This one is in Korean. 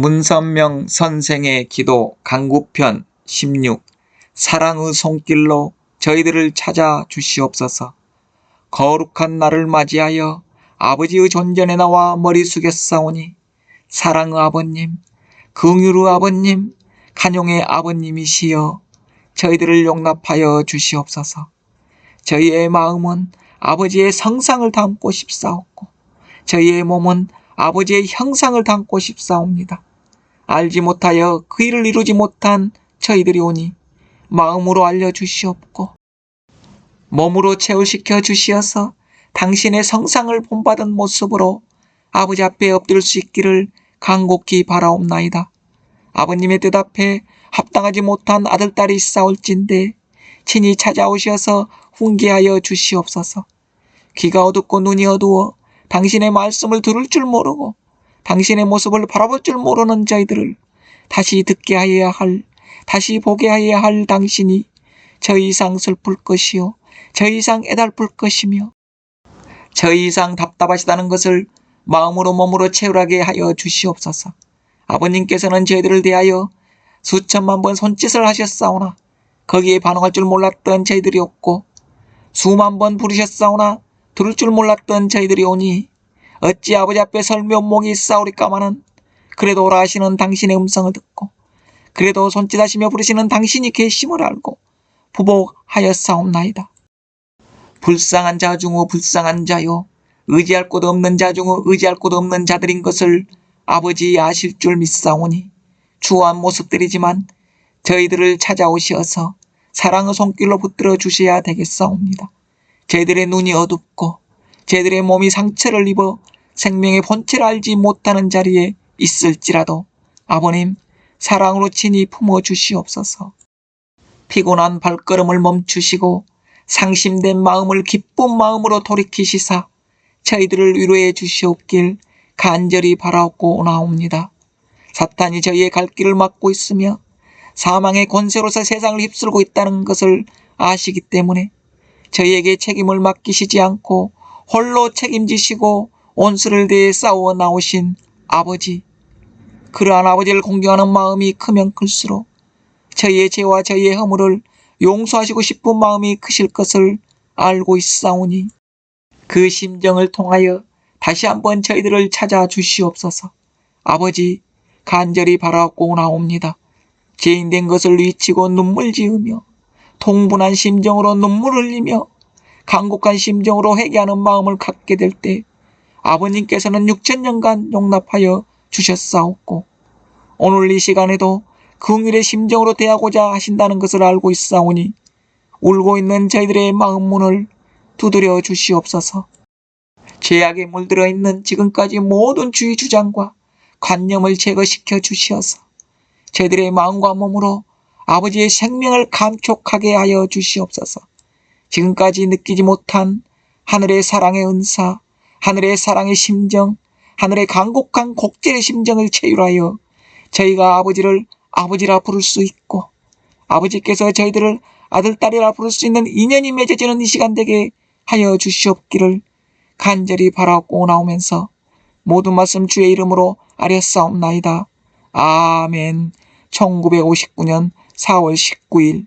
문선명 선생의 기도 강구편 16 사랑의 손길로 저희들을 찾아 주시옵소서. 거룩한 날을 맞이하여 아버지의 존전에 나와 머리 숙였사오니 사랑의 아버님, 긍휼의 아버님, 간용의 아버님이시여 저희들을 용납하여 주시옵소서. 저희의 마음은 아버지의 성상을 담고 싶사옵고 저희의 몸은 아버지의 형상을 담고 싶사옵니다. 알지 못하여 그 일을 이루지 못한 저희들이 오니 마음으로 알려주시옵고 몸으로 체울시켜 주시어서 당신의 성상을 본받은 모습으로 아버지 앞에 엎드릴 수 있기를 간곡히 바라옵나이다. 아버님의 뜻 앞에 합당하지 못한 아들 딸이 있사올진데 친히 찾아오셔서 훈계하여 주시옵소서. 귀가 어둡고 눈이 어두워 당신의 말씀을 들을 줄 모르고 당신의 모습을 바라볼 줄 모르는 저희들을 다시 듣게 하여야 할, 다시 보게 하여야 할 당신이 저 이상 슬플 것이요, 저 이상 애달플 것이며, 저 이상 답답하시다는 것을 마음으로 몸으로 채울하게 하여 주시옵소서. 아버님께서는 저희들을 대하여 수천만 번 손짓을 하셨사오나 거기에 반응할 줄 몰랐던 저희들이 없고 수만 번 부르셨사오나 들을 줄 몰랐던 저희들이 오니 어찌 아버지 앞에 설며 목이 싸우리까마는 그래도 오라 하시는 당신의 음성을 듣고 그래도 손짓하시며 부르시는 당신이 계심을 알고 부복하였사옵나이다. 불쌍한 자 중의 불쌍한 자요 의지할 곳 없는 자 중의 의지할 곳 없는 자들인 것을 아버지 아실 줄 믿사오니 추한 모습들이지만 저희들을 찾아오시어서 사랑의 손길로 붙들어 주셔야 되겠사옵니다. 저희들의 눈이 어둡고 저희들의 몸이 상처를 입어 생명의 본체를 알지 못하는 자리에 있을지라도 아버님 사랑으로 친히 품어 주시옵소서. 피곤한 발걸음을 멈추시고 상심된 마음을 기쁜 마음으로 돌이키시사 저희들을 위로해 주시옵길 간절히 바라옵고 나옵니다. 사탄이 저희의 갈 길을 막고 있으며 사망의 권세로서 세상을 휩쓸고 있다는 것을 아시기 때문에 저희에게 책임을 맡기시지 않고 홀로 책임지시고 온수를 대해 싸워 나오신 아버지. 그러한 아버지를 공경하는 마음이 크면 클수록 저희의 죄와 저희의 허물을 용서하시고 싶은 마음이 크실 것을 알고 있사오니 그 심정을 통하여 다시 한번 저희들을 찾아 주시옵소서. 아버지 간절히 바라고 나옵니다. 죄인된 것을 위치고 눈물 지으며 통분한 심정으로 눈물 흘리며 간곡한 심정으로 회개하는 마음을 갖게 될 때 아버님께서는 6천 년간 용납하여 주셨사옵고 오늘 이 시간에도 긍휼의 심정으로 대하고자 하신다는 것을 알고 있사오니 울고 있는 저희들의 마음 문을 두드려 주시옵소서. 죄악에 물들어 있는 지금까지 모든 주의 주장과 관념을 제거시켜 주시어서 저희들의 마음과 몸으로 아버지의 생명을 감촉하게 하여 주시옵소서. 지금까지 느끼지 못한 하늘의 사랑의 은사, 하늘의 사랑의 심정, 하늘의 간곡한 곡절의 심정을 체휼하여 저희가 아버지를 아버지라 부를 수 있고 아버지께서 저희들을 아들, 딸이라 부를 수 있는 인연이 맺어지는 이 시간 되게 하여 주시옵기를 간절히 바라고 나오면서 모든 말씀 주의 이름으로 아뢰사옵나이다. 아멘. 1959년 4월 19일